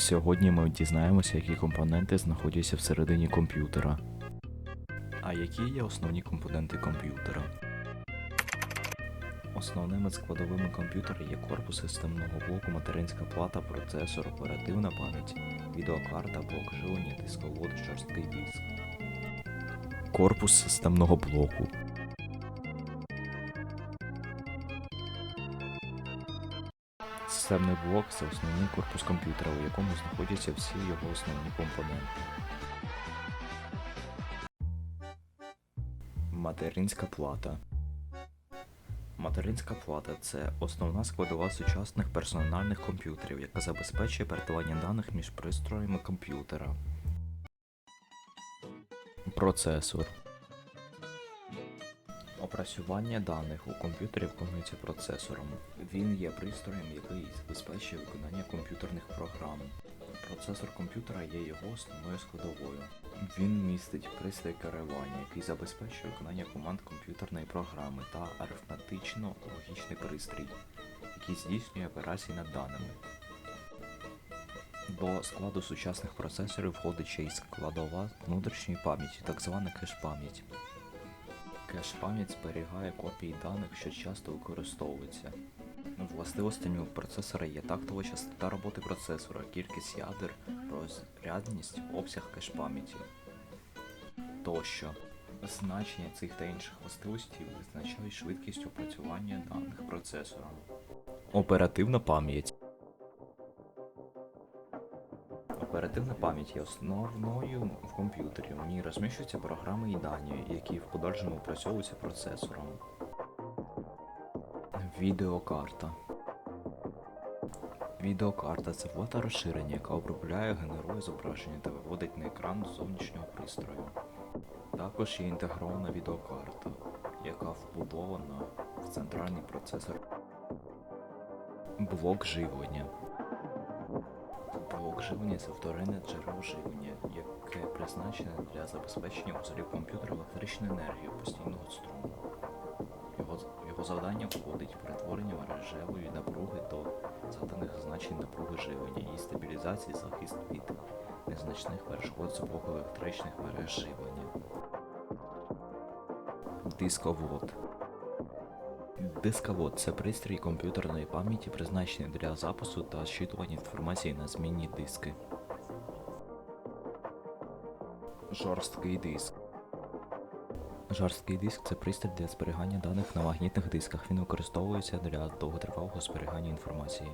Сьогодні ми дізнаємося, які компоненти знаходяться всередині комп'ютера. А які є основні компоненти комп'ютера? Основними складовими комп'ютера є корпус системного блоку, материнська плата, процесор, оперативна пам'ять, відеокарта, блок живлення, дисковод, жорсткий диск. Корпус системного блоку. Системний блок це основний корпус комп'ютера, у якому знаходяться всі його основні компоненти. Материнська плата. Материнська плата це основна складова сучасних персональних комп'ютерів, яка забезпечує передавання даних між пристроями комп'ютера. Процесор. Опрацювання даних у комп'ютері виконується процесором. Він є пристроєм, який забезпечує виконання комп'ютерних програм. Процесор комп'ютера є його основною складовою. Він містить пристрій керування, який забезпечує виконання команд комп'ютерної програми та арифметично-логічний пристрій, який здійснює операції над даними. До складу сучасних процесорів входить ще й складова внутрішньої пам'яті, так звана кеш-пам'ять. Кеш-пам'ять зберігає копії даних, що часто використовуються. Властивостями процесора є тактова частота роботи процесора, кількість ядер, розрядність, обсяг кеш-пам'яті тощо. Значення цих та інших властивостей визначають швидкість опрацювання даних процесором. Оперативна пам'ять. Оперативна пам'ять є основною в комп'ютері. У ній розміщуються програми і дані, які в подальшому опрацьовуються процесором. Відеокарта. Відеокарта це плата розширення, яка обробляє, генерує зображення та виводить на екран зовнішнього пристрою. Також є інтегрована відеокарта, яка вбудована в центральний процесор. Блок живлення. Живлення це вторинне джерело живлення, яке призначене для забезпечення узлів комп'ютера електричною енергією постійного струму. Його, його завдання входить перетворення мережевої напруги до заданих значень напруги живлення, її стабілізації, захист від незначних перешкод з боку електричних мереж живлення. Дисковод. Дисковод це пристрій комп'ютерної пам'яті, призначений для запису та зчитування інформації на змінні диски. Жорсткий диск. Жорсткий диск це пристрій для зберігання даних на магнітних дисках. Він використовується для довготривалого зберігання інформації.